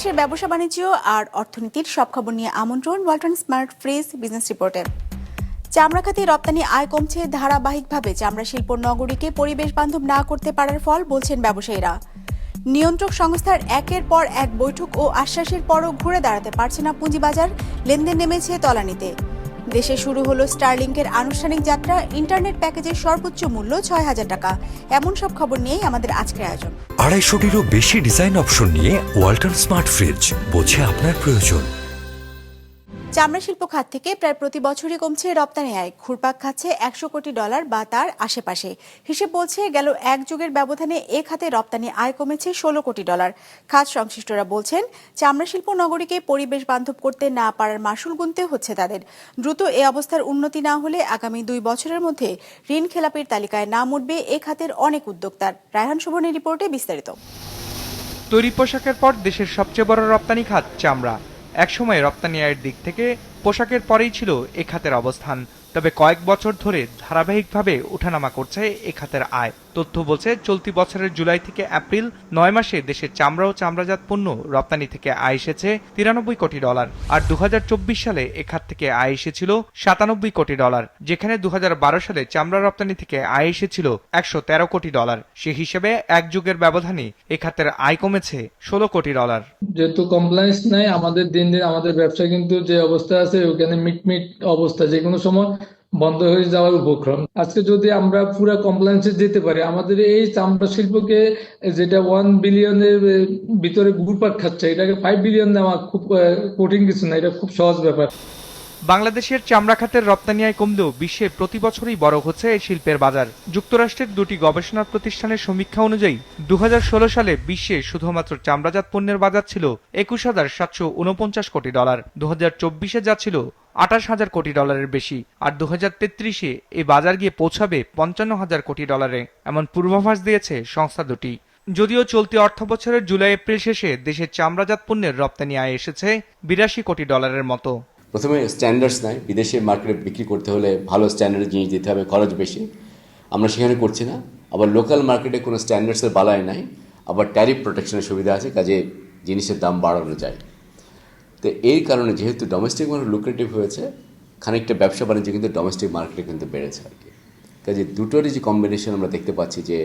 দেশ বিদেশের ব্যবসা বাণিজ্য আর অর্থনীতির সব খবর নিয়ে আমন্ত্রণ ওয়ালটন স্মার্ট ফ্রিজ বিজনেস রিপোর্টে। চামড়া খাতে রপ্তানি আয় কমছে ধারাবাহিকভাবে। চামড়া শিল্প নগরীকে পরিবেশ বান্ধব না করতে পারার ফল বলছেন ব্যবসায়ীরা। নিয়ন্ত্রক সংস্থার একের পর এক বৈঠক ও আশ্বাসের পরও ঘুরে দাঁড়াতে পারছে না পুঁজিবাজার। লেনদেন নেমেছে তলানিতে। দেশে শুরু হলো স্টারলিংকের আনুষ্ঠানিক যাত্রা। ইন্টারনেট প্যাকেজের সর্বোচ্চ মূল্য ছয় হাজার টাকা। এমন সব খবর নিয়েই আমাদের আজকের আয়োজন। আড়াইশোটিরও বেশি ডিজাইন অপশন নিয়ে ওয়াল্টার স্মার্ট ফ্রিজ, বোঝে আপনার প্রয়োজন। চামড়া শিল্প খাত থেকে প্রায় প্রতি বছরই কমছে রপ্তানি আয়। ঘুরপাক খাচ্ছে একশো কোটি ডলার বা তার আশেপাশে। হিসেব বলছে গেল এক যুগের ব্যবধানে এ খাতে রপ্তানি আয় কমেছে ষোলো কোটি ডলার। খাত সংশ্লিষ্টরা বলছেন, চামড়া শিল্প নগরীকে পরিবেশ বান্ধব করতে না পারার মাসুল গুনতে হচ্ছে তাদের। দ্রুত এ অবস্থার উন্নতি না হলে আগামী দুই বছরের মধ্যে ঋণ খেলাপির তালিকায় নাম উঠবে এ খাতের অনেক উদ্যোক্তার। রায়হান শোভনের রিপোর্টে বিস্তারিত। তৈরি পোশাকের পর দেশের সবচেয়ে বড় রপ্তানি খাত চামড়া। একসময় রপ্তানি আয়ের দিক থেকে পোশাকের পরেই ছিল এ খাতের অবস্থান, তবে কয়েক বছর ধরে ধারাবাহিকভাবে ওঠানামা করছে এ খাতের আয়। তথ্য বলছে, চলতি বছরের জুলাই থেকে এপ্রিল নয় মাসে দেশের চামড়া ও চামড়াজাত পণ্য রপ্তানি থেকে আয় এসেছে তিরানব্বই কোটি ডলার। আর দুহাজার চব্বিশ সালে এ খাত থেকে আয় এসেছিল সাতানব্বই কোটি ডলার, যেখানে দুহাজার বারো সালে চামড়া রপ্তানি থেকে আয় এসেছিল একশো তেরো কোটি ডলার। সে হিসেবে এক যুগের ব্যবধানে এ খাতের আয় কমেছে ষোলো কোটি ডলার। যেহেতু কমপ্লায়েন্স নাই, আমাদের দিন দিন আমাদের ব্যবসা কিন্তু যে অবস্থা আছে, ওখানে মিটমিট অবস্থা। যে কোনো সময় বন্ধ হয়ে যাওয়ার উপক্রম। আজকে যদি আমরা পুরো কমপ্লায়েন্সে যেতে পারি, আমাদের এই চামড়া শিল্পকে যেটা ওয়ান বিলিয়নের ভিতরে ঘুরপাক খাচ্ছে, এটাকে ফাইভ বিলিয়ন নেওয়া খুব কঠিন কিছু না, এটা খুব সহজ ব্যাপার। বাংলাদেশের চামড়া খাতের রপ্তানি আয় কমলেও বিশ্বে প্রতি বছরই বড় হচ্ছে এই শিল্পের বাজার। যুক্তরাষ্ট্রের দুটি গবেষণা প্রতিষ্ঠানের সমীক্ষা অনুযায়ী দু হাজার ষোলো সালে বিশ্বে শুধুমাত্র চামড়াজাত পণ্যের বাজার ছিল একুশ হাজার সাতশো উনপঞ্চাশ কোটি ডলার। দু হাজার চব্বিশে যা ছিল আঠাশ হাজার কোটি ডলারের বেশি আর দু হাজার তেত্রিশে এই বাজার গিয়ে পৌঁছাবে পঞ্চান্ন হাজার কোটি ডলারে, এমন পূর্বাভাস দিয়েছে সংস্থা দুটি। যদিও চলতি অর্থ বছরের জুলাই, এপ্রিল শেষে দেশের চামড়াজাত পণ্যের রপ্তানি আয় এসেছে বিরাশি কোটি ডলারের মতো। প্রথমে স্ট্যান্ডার্ডস নাই, বিদেশে মার্কেটে বিক্রি করতে হলে ভালো স্ট্যান্ডার্ড জিনিস দিতে হবে, খরচ বেশি। আমরা সেখানে করছি না। আবার লোকাল মার্কেটে কোনো স্ট্যান্ডার্ডসের বালায় নাই, আবার ট্যারিফ প্রোটেকশনের সুবিধা আছে, কাজে জিনিসের দাম বাড়ানো যায়। তো এই কারণে যেহেতু ডোমেস্টিক মার্কেট লুক্রেটিভ হয়েছে, খানিকটা ব্যবসা বাণিজ্য কিন্তু ডোমেস্টিক মার্কেটে কিন্তু বেড়েছে আর কি। কাজে দুটোরই যে কম্বিনেশন আমরা দেখতে পাচ্ছি যে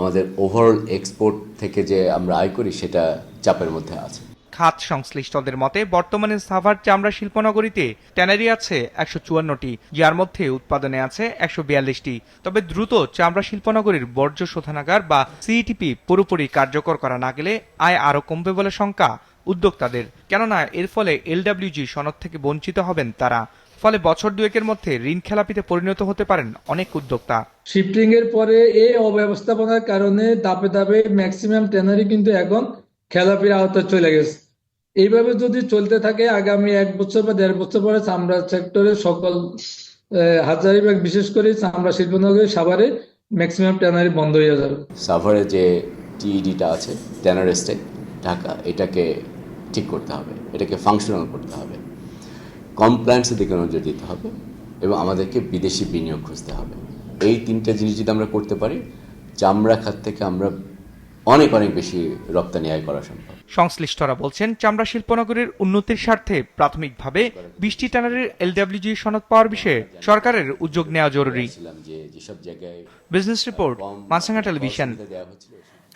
আমাদের ওভারঅল এক্সপোর্ট থেকে যে আমরা আয় করি সেটা চাপের মধ্যে আছে। খাত সংশ্লিষ্টদের মতে বর্তমানে সাভার চামড়া শিল্পনগরীতে ট্যানারি আছে একশো চুয়ান্নটি, যার মধ্যে উৎপাদনে আছে একশো বিয়াল্লিশটি। তবে দ্রুত চামড়া শিল্পনগরীর বর্জ্য শোধনাগার বা সিইটিপি পুরোপুরি কার্যকর করা না গেলে আয় আরও কমবে বলে শঙ্কা। উদ্যোক্তাদের। কেননা এর ফলে এলডব্লিউজি সনদ থেকে বঞ্চিত হবেন তারা। ফলে বছর দুয়েকের মধ্যে ঋণ খেলাপিতে পরিণত হতে পারেন অনেক উদ্যোক্তা। শিফটিং এর পরে এই অব্যবস্থাপনার কারণে ধাপে ধাপে ম্যাক্সিমাম ট্যানারি কিন্তু এখন খেলাপির আওতায় চলে গেছে। এইভাবে যদি চলতে থাকে আগামী এক বছর বা দেড় বছর পরে চামড়া সেক্টরে সকল হাজারিবাগ বিশেষ করে চামড়া শিল্পনগরী সাভারে ম্যাক্সিমাম ট্যানারি বন্ধ হয়ে যাবে। সাভারে যে টিইডিটা আছে ট্যানার এস্টেট ঢাকা এটাকে ঠিক করতে হবে এটাকে ফাংশনাল করতে হবে। কমপ্লায়েন্সের দিকে নজর দিতে হবে এবং আমাদেরকে বিদেশি বিনিয়োগ খুঁজতে হবে। এই তিনটা জিনিস যদি আমরা করতে পারি চামড়া খাত থেকে আমরা অনেক অনেক বেশি রপ্তানি আয় করা সম্ভব। সংশ্লিষ্টরা বলছেন চামড়া শিল্পনগরের উন্নতির স্বার্থে প্রাথমিকভাবে বৃষ্টি ট্যানারির এলডব্লিউজি সনদ পাওয়ার বিষয়ে সরকারের উদ্যোগ নেওয়া জরুরি। বিজনেস রিপোর্ট মাছরাঙা টেলিভিশন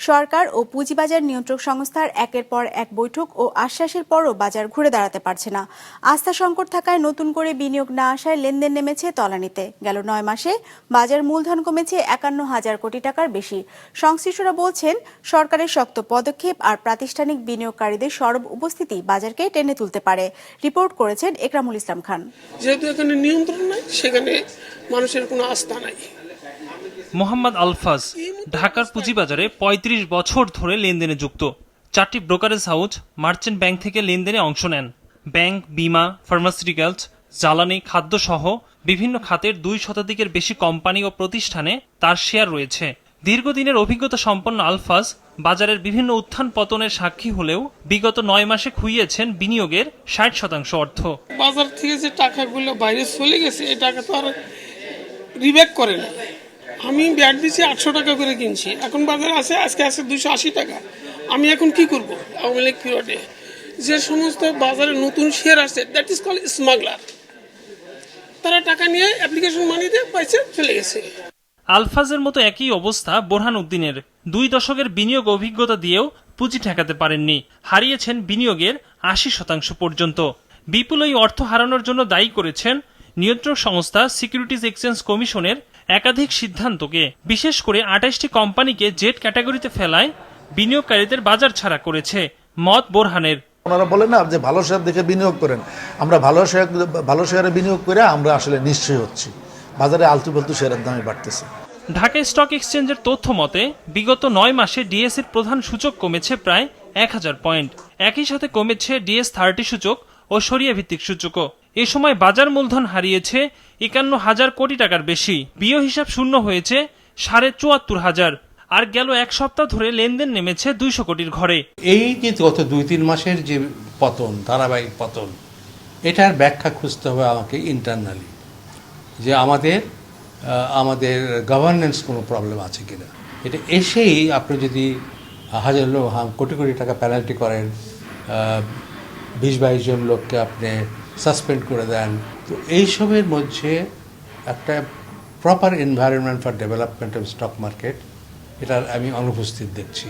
সরকার ও পুঁজিবাজার নিয়ন্ত্রক সংস্থার একের পর এক বৈঠক ও আশ্বাসের পরও বাজার ঘুরে দাঁড়াতে পারছে না। আস্থা সংকট থাকায় নতুন করে বিনিয়োগ না আসায় লেনদেন নেমেছে তলানিতে। গেল নয় মাসে বাজার মূলধন কমেছে একান্ন হাজার কোটি টাকার বেশি। সংশ্লিষ্টরা বলছেন, সরকারের শক্ত পদক্ষেপ আর প্রাতিষ্ঠানিক বিনিয়োগকারীদের সরব উপস্থিতি বাজারকে টেনে তুলতে পারে, রিপোর্ট করেছেন একরামুল ইসলাম খান। যেহেতু এখানে নিয়ন্ত্রণ নাই, সেখানে মানুষের কোনো আস্থা নাই। মোহাম্মদ আলফাজ, ঢাকার পুঁজিবাজারে ৩৫ বছর ধরে লেনদেনে যুক্ত। চারটি ব্রোকারেজ হাউস মার্চেন্ট ব্যাংক থেকে লেনদেনে অংশ নেন। ব্যাংক, বিমা, ফার্মাসিউটিক্যালস, জ্বালানি খাদ্য সহ বিভিন্ন খাতের দুই শতাধিকের বেশি কোম্পানি ও প্রতিষ্ঠানে তার শেয়ার রয়েছে। দীর্ঘদিনের অভিজ্ঞতা সম্পন্ন আলফাজ বাজারের বিভিন্ন উত্থান পতনের সাক্ষী হলেও বিগত নয় মাসে খুইয়েছেন বিনিয়োগের ষাট শতাংশ অর্থ। বাজার থেকে যে টাকাগুলো বাইরে চলে গেছে, এই টাকা তো আর রিব্যাক করে না। আমি ব্যাট দিচ্ছি আটশো টাকা করে কিনছি। এখন বাজারে আছে, আজকে আছে দুশো আশি টাকা। আমি এখন কি করব? আওয়ামী লীগ পিরিয়ডে যে সমস্ত বাজারে নতুন শেয়ার আসছে দ্যাট ইজ কল স্মাগলার তারা টাকা নিয়ে অ্যাপ্লিকেশন মানি দিয়ে পাইছে চলে গেছে। আলফাজের মতো একই অবস্থা বোরহান উদ্দিনের দুই দশকের বিনিয়োগ অভিজ্ঞতা দিয়েও পুঁজি ঠেকাতে পারেননি। হারিয়েছেন বিনিয়োগের আশি শতাংশ পর্যন্ত। বিপুল এই অর্থ হারানোর জন্য দায়ী করেছেন নিয়ন্ত্রক সংস্থা সিকিউরিটিজ এক্সচেঞ্জ কমিশনের একাধিক সিদ্ধান্তকে বিশেষ করে আঠাশটি কোম্পানিকে জেড ক্যাটাগরিতে ফেলায় বিনিয়োগকারীদের বাজার ছাড়া করেছে মত বোরহানের। ওনারা বলেন না যে ভালো শেয়ার দেখে বিনিয়োগ করেন। আমরা ভালো শেয়ার ভালো শেয়ারে বিনিয়োগ করে আমরা আসলে নিশ্চয়ই হচ্ছি। বাজারে আলতু ফালতু শেয়ারের দামে বাড়তেছে। ঢাকা স্টক এক্সচেঞ্জের তথ্য মতে বিগত নয় মাসে ডিএসির প্রধান সূচক কমেছে প্রায় এক হাজার পয়েন্ট। একই সাথে কমেছে ডিএস থার্টি সূচক ও সরিয়া ভিত্তিক সূচকও। এ সময় বাজার মূলধন হারিয়েছে একান্ন হাজার কোটি টাকার বেশি। বিয় হিসাব শূন্য হয়েছে সাড়ে চুয়াত্তর হাজার। আর গেল এক সপ্তাহ ধরে লেনদেন নেমেছে দুইশো কোটির ঘরে। এই যে গত দুই তিন মাসের যে পতন, ধারাবাহিক পতন, এটার ব্যাখ্যা খুঁজতে হবে আমাকে ইন্টারনালি যে আমাদের আমাদের গভর্নেন্স কোনো প্রবলেম আছে কিনা। এটা এসেই আপনি যদি হাজার লোক কোটি কোটি টাকা পেনাল্টি করেন বিশ বাইশ জন লোককে আপনি সাসপেন্ড করে দেন। তো এইসবের মধ্যে একটা proper environment for development of stock market এটার আমি অনুপস্থিত দেখছি।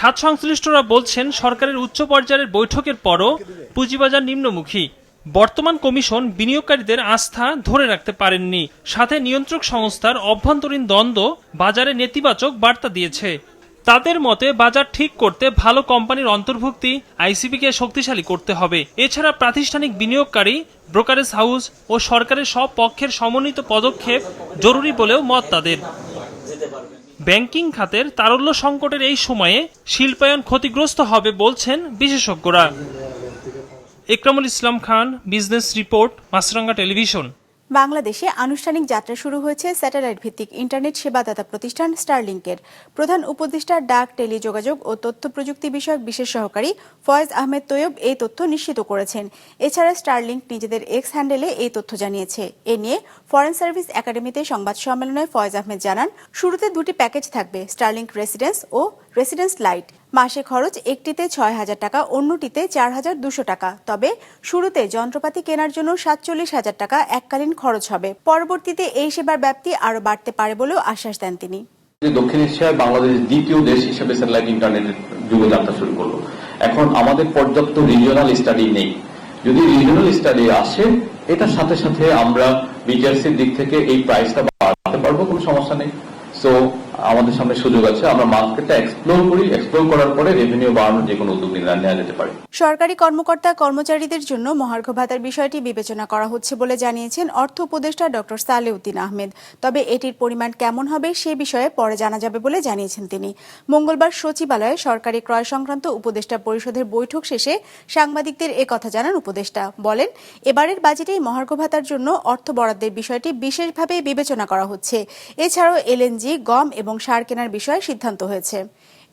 খাত সংশ্লিষ্টরা বলছেন, সরকারের উচ্চ পর্যায়ের বৈঠকের পরও পুঁজিবাজার নিম্নমুখী। বর্তমান কমিশন বিনিয়োগকারীদের আস্থা ধরে রাখতে পারেননি। সাথে নিয়ন্ত্রক সংস্থার অভ্যন্তরীণ দ্বন্দ্ব বাজারে নেতিবাচক বার্তা দিয়েছে। তাদের মতে বাজার ঠিক করতে ভালো কোম্পানির অন্তর্ভুক্তি আইসিবিকে শক্তিশালী করতে হবে। এছাড়া প্রাতিষ্ঠানিক বিনিয়োগকারী, ব্রোকারেজ হাউস ও সরকারের সব পক্ষের সমন্বিত পদক্ষেপ জরুরি বলেও মত তাদের। ব্যাংকিং খাতের তারল্য সংকটের এই সময়ে শিল্পায়ন ক্ষতিগ্রস্ত হবে বলছেন বিশেষজ্ঞরা। Ekramul Islam Khan, business report, Maasranga television. বাংলাদেশে আনুষ্ঠানিক যাত্রা শুরু হয়েছে স্যাটেলাইট ভিত্তিক ইন্টারনেট সেবাদাতা প্রতিষ্ঠান স্টারলিংকের। প্রধান উপদেষ্টা ডাক, টেলিযোগাযোগ ও তথ্য প্রযুক্তি বিষয়ক বিশেষ সহকারী ফয়েজ আহমেদ তৈয়ব এই তথ্য নিশ্চিত করেছেন। এছাড়া স্টারলিংক নিজেদের এক্স হ্যান্ডেলে এই তথ্য জানিয়েছে। এ নিয়ে ফরেন সার্ভিস একাডেমিতে সংবাদ সম্মেলনে ফয়েজ আহমেদ জানান, শুরুতে দুটি প্যাকেজ থাকবে, স্টারলিংক রেসিডেন্স ও রেসিডেন্স লাইট। মাসে খরচ একটিতে ছয় হাজার টাকা, অন্যটিতে চার হাজার দুশো টাকা। তবে শুরুতে যন্ত্রপাতি কেনার জন্য সাতচল্লিশ হাজার টাকা এককালীন খরচ হবে। পরবর্তীতে এই সেবার ব্যাপ্তি আরও বাড়তে পারে বলেও আশ্বাস দেন তিনি। দক্ষিণ এশিয়ায় বাংলাদেশ দ্বিতীয় দেশ হিসেবে স্যাটেলাইট ইন্টারনেটের যুগে যাত্রা শুরু করল। এখন আমাদের পর্যাপ্ত রিজিওনাল স্টাডি নেই। যদি রিজিওনাল স্টাডি আসে, এটার সাথে সাথে আমরা বিটিআরসির দিক থেকে এই প্রাইসটা বাড়াতে পারব, কোনো সমস্যা নেই। সো আমাদের সামনে সুযোগ আছে, আমরা মার্কেটটা এক্সপ্লোর করি। এক্সপ্লোর করার পরে রেভিনিউ বাড়ানোর যে কোনো উদ্যোগ নেওয়া যেতে পারে। সরকারি কর্মকর্তা কর্মচারীদের জন্য মহার্ঘ ভাতার বিষয়টি বিবেচনা করা হচ্ছে বলে জানিয়েছেন অর্থ উপদেষ্টা ডক্টর সালেউদ্দিন আহমেদ। তবে এটির পরিমাণ কেমন হবে সে বিষয়ে পরে জানা যাবে বলে জানিয়েছেন তিনি। মঙ্গলবার সচিবালয়ে সরকারি ক্রয় সংক্রান্ত উপদেষ্টা পরিষদের বৈঠক শেষে সাংবাদিকদের কথা জানান উপদেষ্টা। বলেন, এবারের বাজেটে মহার্ঘ ভাতার জন্য অর্থ বরাদ্দের বিষয়টি বিশেষভাবে বিবেচনা করা হচ্ছে। এছাড়াও এলএনজি, গম এবং সার কেনার বিষয়ে সিদ্ধান্ত হয়েছে।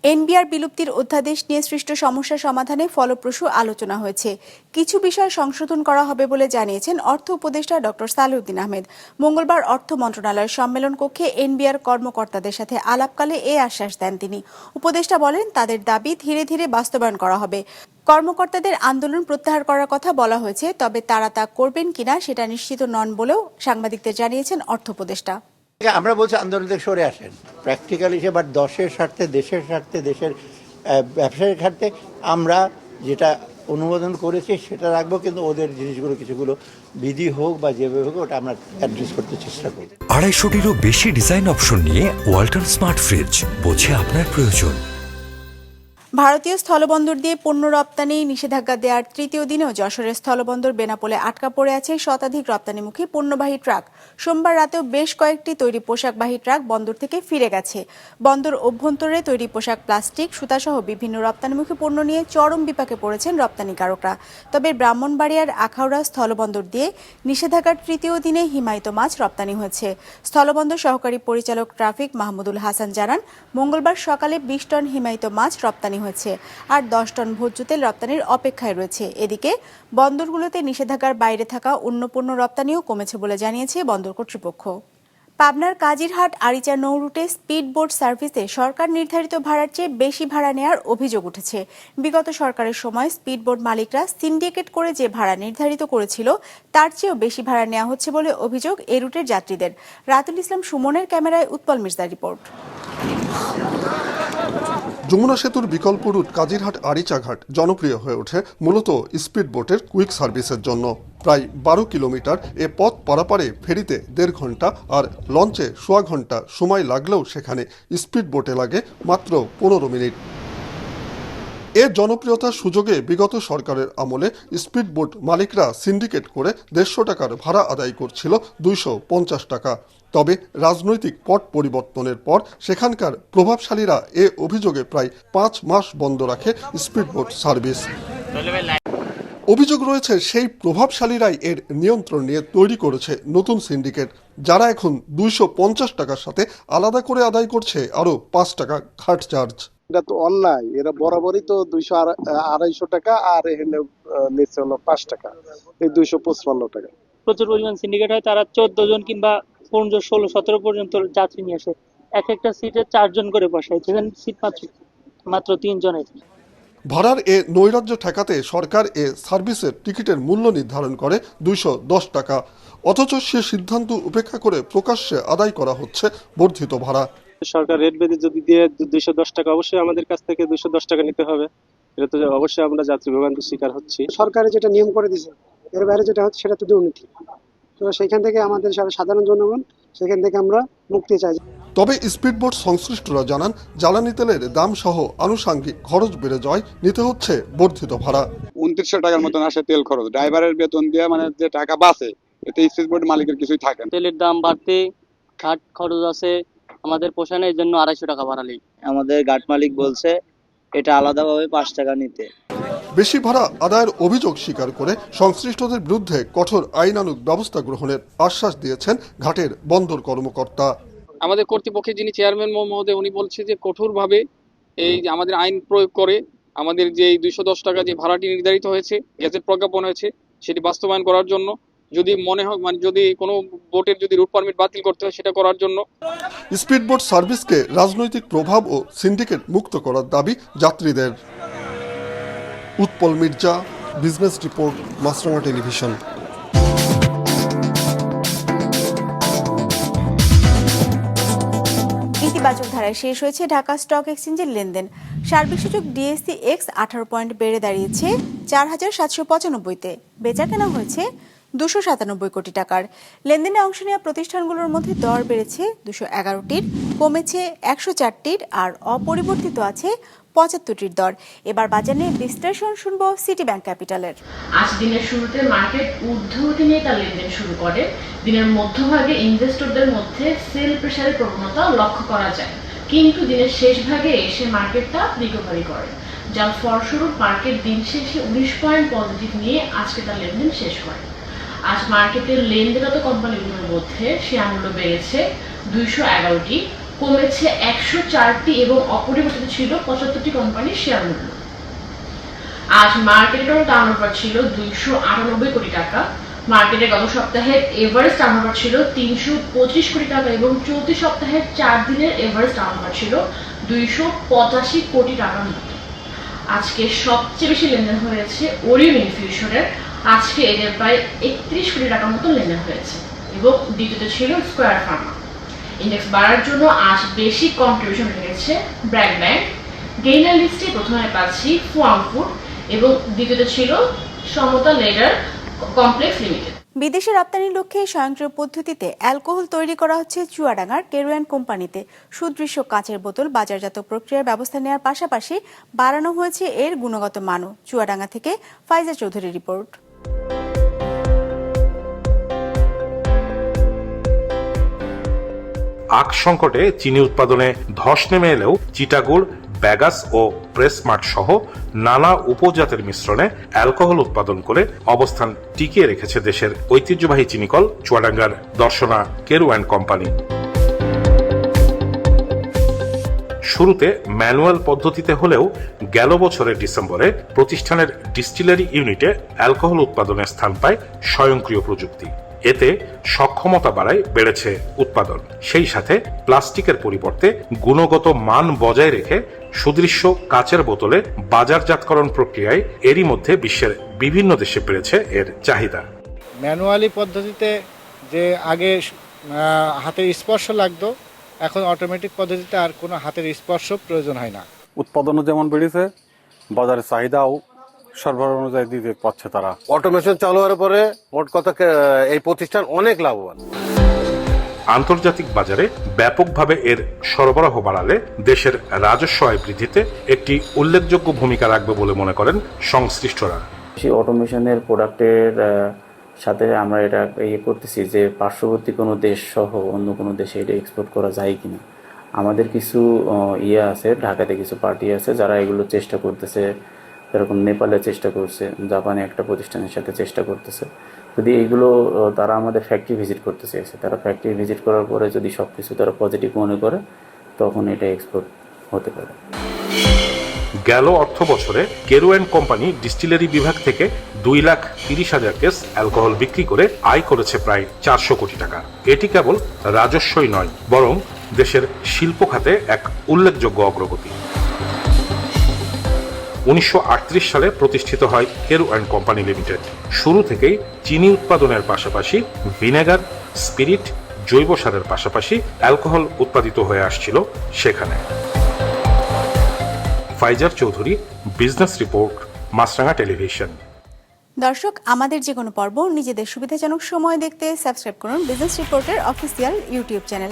এনবিআর বিলুপ্তির অধ্যাদেশ নিয়ে সৃষ্ট সমস্যা সমাধানে ফলপ্রসূ আলোচনা হয়েছে। কিছু বিষয় সংশোধন করা হবে বলে জানিয়েছেন অর্থ উপদেষ্টা ডক্টর সালেউদ্দিন আহমেদ। মঙ্গলবার অর্থ মন্ত্রণালয়ের সম্মেলন কক্ষে এনবিআর কর্মকর্তাদের সাথে আলাপকালে এ আশ্বাস দেন তিনি। উপদেষ্টা বলেন, তাদের দাবি ধীরে ধীরে বাস্তবায়ন করা হবে। কর্মকর্তাদের আন্দোলন প্রত্যাহার করার কথা বলা হয়েছে, তবে তারা তা করবেন কিনা সেটা নিশ্চিত নন বলেও সাংবাদিকদের জানিয়েছেন অর্থ উপদেষ্টা। আমরা বলছি আন্দোলন থেকে সরে আসেন। প্র্যাকটিক্যাল হিসেবে বাট দশের স্বার্থে, দেশের স্বার্থে, দেশের ব্যবসায়ের স্বার্থে আমরা যেটা অনুমোদন করেছি সেটা রাখব, কিন্তু ওদের জিনিসগুলো, কিছুগুলো বিধি হোক বা যেভাবে হোক, ওটা আমরা অ্যাড্রেস করতে চেষ্টা করি আড়াইশোটিরও বেশি ডিজাইন অপশন নিয়ে ওয়াল্টন স্মার্ট ফ্রিজ বোঝে আপনার প্রয়োজন। ভারতীয় স্থলবন্দর দিয়ে পণ্য রপ্তানি নিষেধাজ্ঞা দেওয়ার তৃতীয় দিনেও যশোরের স্থলবন্দর বেনাপোলে আটকা পড়ে আছে শতাধিক রপ্তানিমুখী পণ্যবাহী ট্রাক। সোমবার রাতেও বেশ কয়েকটি তৈরি পোশাকবাহী ট্রাক বন্দর থেকে ফিরে গেছে। বন্দর অভ্যন্তরে তৈরি পোশাক, প্লাস্টিক, সুতাসহ বিভিন্ন রপ্তানিমুখী পণ্য নিয়ে চরম বিপাকে পড়েছেন রপ্তানিকারকরা। তবে ব্রাহ্মণবাড়িয়ার আখাউড়া স্থলবন্দর দিয়ে নিষেধাজ্ঞার তৃতীয় দিনে হিমায়িত মাছ রপ্তানি হয়েছে। স্থলবন্দর সহকারী পরিচালক ট্রাফিক মাহমুদুল হাসান জানান, মঙ্গলবার সকালে বিশ টন হিমায়িত মাছ রপ্তানি হয়েছে আর দশ টন ভোজ্য তেল রপ্তানির অপেক্ষায় রয়েছে। এদিকে বন্দরগুলোতে নিষেধাজ্ঞার বাইরে থাকা অন্য পণ্য রপ্তানিও কমেছে বলে জানিয়েছে বন্দর কর্তৃপক্ষ। পাবনার কাজিরহাট আরিচা নৌ রুটে স্পিড বোট সার্ভিসে সরকার নির্ধারিত ভাড়ার চেয়ে বেশি ভাড়া নেওয়ার অভিযোগ উঠেছে। বিগত সরকারের সময় স্পিড বোট মালিকরা সিন্ডিকেট করে যে ভাড়া নির্ধারিত করেছিল, তার চেয়েও বেশি ভাড়া নেওয়া হচ্ছে বলে অভিযোগ এই রুটের যাত্রীদের। রাতুল ইসলাম সুমনের ক্যামেরায় উৎপল মির্জার রিপোর্ট। যমুনা সেতুর বিকল্প রুট কাজিরহাট আরিচাঘাট জনপ্রিয় হয়ে ওঠে মূলত স্পিড বোটের কুইক সার্ভিসের জন্য। প্রায় বারো কিলোমিটার এ পথ পারাপারে ফেরিতে দেড় ঘণ্টা আর লঞ্চে সোয়া ঘণ্টা সময় লাগলেও সেখানে স্পিড বোটে লাগে মাত্র পনেরো মিনিট। এর জনপ্রিয়তার সুযোগে বিগত সরকারের আমলে স্পিড বোট মালিকরা সিন্ডিকেট করে দেড়শো টাকার ভাড়া আদায় করছিল দুইশো পঞ্চাশ টাকা। তবে রাজনৈতিক পট পরিবর্তনের পর সেখানকার প্রভাবশালীরা এ অভিযোগে প্রায় পাঁচ মাস বন্ধ রাখে স্পিড বোট সার্ভিস। অভিযোগ রয়েছে, সেই প্রভাবশালীরাই এর নিয়ন্ত্রণ নিয়ে তৈরি করেছে নতুন সিন্ডিকেট, যারা এখন দুইশো পঞ্চাশ টাকার সাথে আলাদা করে আদায় করছে আরও পাঁচ টাকা ঘাট চার্জ। এটা তো অন্যায়। এরা বরাবরই তো দুইশো আড়াইশো টাকা আর এখানে নিচ্ছে হলো পাঁচ টাকা। এই দুইশো পঁচপান্ন টাকা। প্রচুর পরিমাণ সিন্ডিকেট হয়। তারা চোদ্দ জন কিংবা পনেরো ষোলো সতেরো পর্যন্ত যাত্রী নিয়ে আসে। এক একটা সিটে চারজন করে বসায়। যেখানে সিট মাত্র মাত্র তিনজনের ভাড়ার এ নৈরাজ্য ঠেকাতে সরকার এ সার্ভিসের টিকিটের মূল্য নির্ধারণ করে দুইশো দশ টাকা। অথচ সে সিদ্ধান্ত উপেক্ষা করে প্রকাশ্যে আদায় করা হচ্ছে বর্ধিত ভাড়া। সরকার রেট বেঁধে যদি দিয়ে দুইশো দশ টাকা অবশ্যই আমাদের কাছ থেকে দুইশো দশ টাকা নিতে হবে। এটা তো অবশ্যই আমরা যাত্রী ভোগান্তির শিকার হচ্ছি। সরকারে যেটা নিয়ম করে দিয়েছে এর বাইরে যেটা হচ্ছে সেটা তো দুর্নীতি। তো সেখান থেকে আমাদের সারা সাধারণ জনগণ সেখান থেকে আমরা মুক্তি চাই। তবে স্পিডবোট সংশ্লিষ্টরা জানান জ্বালানি তেলের দাম সহ আনুষাঙ্গিক খরচ বেড়ে যায় নিতে হচ্ছে বর্ধিত ভাড়া। উনত্রিশশো টাকার মতন আসে তেল খরচ। ড্রাইভারের বেতন দিয়ে মানে যে টাকা বাঁচে এতে স্পিড বোর্ড মালিকের কিছুই থাকে না। তেলের দাম বাড়তে খাট খরচ আছে আমাদের পোষানোর জন্য আড়াইশো টাকা বাড়ালেই আমাদের গাট মালিক বলছে এটা আলাদাভাবে পাঁচ টাকা নিতে। বেশি ভাড়া আদায়ের অভিযোগ স্বীকার করে সংশ্লিষ্টদের বিরুদ্ধে কঠোর আইনানুগ ব্যবস্থা গ্রহণের আশ্বাস দিয়েছেন ঘাটের বন্দর কর্মকর্তা। আমাদের কর্তৃপক্ষের যিনি চেয়ারম্যান মহোদয় উনি বলছে যে কঠোরভাবে এই যে আমাদের আইন প্রয়োগ করে আমাদের যে এই দুইশো দশ টাকা যে ভাড়াটি নির্ধারিত হয়েছে গ্যাজেট প্রজ্ঞাপন হয়েছে সেটি বাস্তবায়ন করার জন্য যদি মনে হয় মানে যদি কোনো বোটের যদি রুট পারমিট বাতিল করতে হয় সেটা করার জন্য। স্পিডবোট সার্ভিসকে রাজনৈতিক প্রভাব ও সিন্ডিকেট মুক্ত করার দাবি যাত্রীদের। Utpal Mirza business report Maasranga television ইতিবাচক ধারায় শেষ হয়েছে ঢাকা স্টক এক্সচেঞ্জের লেনদেন। সার্বিক সূচক ডিএসসি এক্স আঠারো পয়েন্ট বেড়ে দাঁড়িয়েছে চার হাজার সাতশো পঁচানব্বইতে। বেচা কেনা হয়েছে দুশো সাতানব্বই কোটি টাকার। লেনদেনে অংশ নেওয়া প্রতিষ্ঠানগুলোর মধ্যে দর বেড়েছে দুশো এগারোটির, কমেছে একশো চারটির আর অপরিবর্তিত আছে পঁচাত্তরটির দর। এবার বাজারে বিশ্লেষণ শুনব সিটি ব্যাংক ক্যাপিটালের আজ দিনের শুরুতে মার্কেট ঊর্ধ্বগতি নিয়ে তার লেনদেন শুরু করে। দিনের মধ্যভাগে ইনভেস্টরদের মধ্যে সেল প্রেসারের প্রবণতা লক্ষ্য করা যায়। কিন্তু দিনের শেষ ভাগে এসে মার্কেটটা রিকভারি করে। যার ফলস্বরূপ মার্কেট দিন শেষে উনিশ পয়েন্ট পজিটিভ নিয়ে আজকে তার লেনদেন শেষ করে। আজ মার্কেটের লেনদেনত কোম্পানিগুলোর মধ্যে শেয়ার মূল্য বেড়েছে দুইশো এগারোটি, কমেছে একশো চারটি এবং অপরিবর্তিত ছিল পঁচাত্তরটি কোম্পানির শেয়ার মূল্য। আজ মার্কেটের টার্নওভার ছিল দুইশো আটানব্বই কোটি টাকা। মার্কেটে গত সপ্তাহের এভারেজ টার্নওভার ছিল তিনশো পঁচিশ কোটি টাকা এবং চলতি সপ্তাহের চার দিনের এভারেজ টার্নওভার ছিল দুইশো পঁচাশি কোটি টাকার মতো। আজকে সবচেয়ে বেশি লেনদেন হয়েছে ওরিয়ন ইনফিউশনের আজকে এদের প্রায় একত্রিশ কোটি টাকার মতো লেনদেন হয়েছে এবং দ্বিতীয়তে ছিল স্কোয়ার ফার্মা ইন্ডেক্স বাড়ার জন্য আজ বেশি কন্ট্রিবিউশন রেখেছে ব্র্যাক ব্যাংক গেইনার লিস্টে প্রথমে পাচ্ছি ফুয়াং ফুড এবং দ্বিতীয়তে ছিল সমতা লেডার কমপ্লেক্স লিমিটেড বিদেশে রপ্তানির লক্ষ্যে স্বয়ংক্রিয় পদ্ধতিতে অ্যালকোহল তৈরি করা হচ্ছে চুয়াডাঙ্গার কেরোয়ান কোম্পানিতে। সুদৃশ্য কাঁচের বোতল, বাজারজাত প্রক্রিয়ার ব্যবস্থা নেওয়ার পাশাপাশি বাড়ানো হয়েছে এর গুণগত মানও। চুয়াডাঙ্গা থেকে ফাইজা চৌধুরী রিপোর্ট। আখ সংকটে চিনি উৎপাদনে ধস নেমে এলেও চিটাগুড় ব্যাগাস ও প্রেসমার্ট সহ নানা উপজাতের মিশ্রণে অ্যালকোহল উৎপাদন করে অবস্থান টিকিয়ে রেখেছে দেশের ঐতিহ্যবাহী চিনিকল চুয়াডাঙ্গার দর্শনা কেরু অ্যান্ড কোম্পানি। শুরুতে ম্যানুয়াল পদ্ধতিতে হলেও গেল বছরের ডিসেম্বরে প্রতিষ্ঠানের ডিস্টিলারি ইউনিটে অ্যালকোহল উৎপাদনে স্থান পায় স্বয়ংক্রিয় প্রযুক্তি। এতে সক্ষমতা বাড়ায় বেড়েছে উৎপাদন। সেই সাথে প্লাস্টিকের পরিবর্তে গুণগত মান বজায় রেখে সুদৃশ্য কাচের বোতলে বাজারজাতকরণ প্রক্রিয়ায় এরই মধ্যে বিশ্বের বিভিন্ন দেশে বেড়েছে এর চাহিদা। ম্যানুয়ালি পদ্ধতিতে যে আগে হাতের স্পর্শ লাগতো এখন অটোমেটিক পদ্ধতিতে আর কোনো হাতের স্পর্শ প্রয়োজন হয় না। উৎপাদনও যেমন বেড়েছে বাজারের চাহিদাও সরবরাহ অনুযায়ী দিতে পারছে তারা। অটোমেশন চালু হওয়ার পরে মোট কথা এই প্রতিষ্ঠান অনেক লাভবান। আন্তর্জাতিক বাজারে ব্যাপকভাবে এর সরবরাহ বাড়ালে দেশের রাজস্ব আয় বৃদ্ধিতে একটি উল্লেখযোগ্য ভূমিকা রাখবে বলে মনে করেন সংশ্লিষ্টরা। সেই অটোমেশনের প্রোডাক্টের সাথে আমরা এটা ইয়ে করতেছি যে পার্শ্ববর্তী কোনো দেশ সহ অন্য কোনো দেশে এটা এক্সপোর্ট করা যায় কিনা। আমাদের কিছু ইয়ে আছে ঢাকাতে কিছু পার্টি আছে যারা এগুলো চেষ্টা করতেছে। যেরকম নেপালে চেষ্টা করছে, জাপানে একটা প্রতিষ্ঠানের সাথে চেষ্টা করতেছে। যদি এইগুলো তারা আমাদের ফ্যাক্টরি ভিজিট করতে চেয়েছে। তারা ফ্যাক্টরি ভিজিট করার পরে যদি সব কিছু তারা পজিটিভ মনে করে, তখন এটা এক্সপোর্ট হতে পারে। গেল অর্থ বছরে কেরো অ্যান্ড কোম্পানি ডিস্টিলারি বিভাগ থেকে দুই লাখ তিরিশ হাজার কেস অ্যালকোহল বিক্রি করে আয় করেছে প্রায় চারশো কোটি টাকা। এটি কেবল রাজস্বই নয়, বরং দেশের শিল্প খাতে এক উল্লেখযোগ্য অগ্রগতি। উনিশশো আটত্রিশ সালে প্রতিষ্ঠিত হয় কেরু অ্যান্ড কোম্পানি লিমিটেড। শুরু থেকেই চিনি উৎপাদনের পাশাপাশি ভিনেগার, স্পিরিট, জৈব সারের পাশাপাশি অ্যালকোহল উৎপাদিত হয়ে আসছিল সেখানে। Faizar Chowdhury, business report, Maasranga television. দর্শক, আমাদের যে কোনো পর্ব, নিজেদের সুবিধাজনক সময় দেখতে সাবস্ক্রাইব করুন বিজনেস রিপোর্টের অফিসিয়াল ইউটিউব চ্যানেল।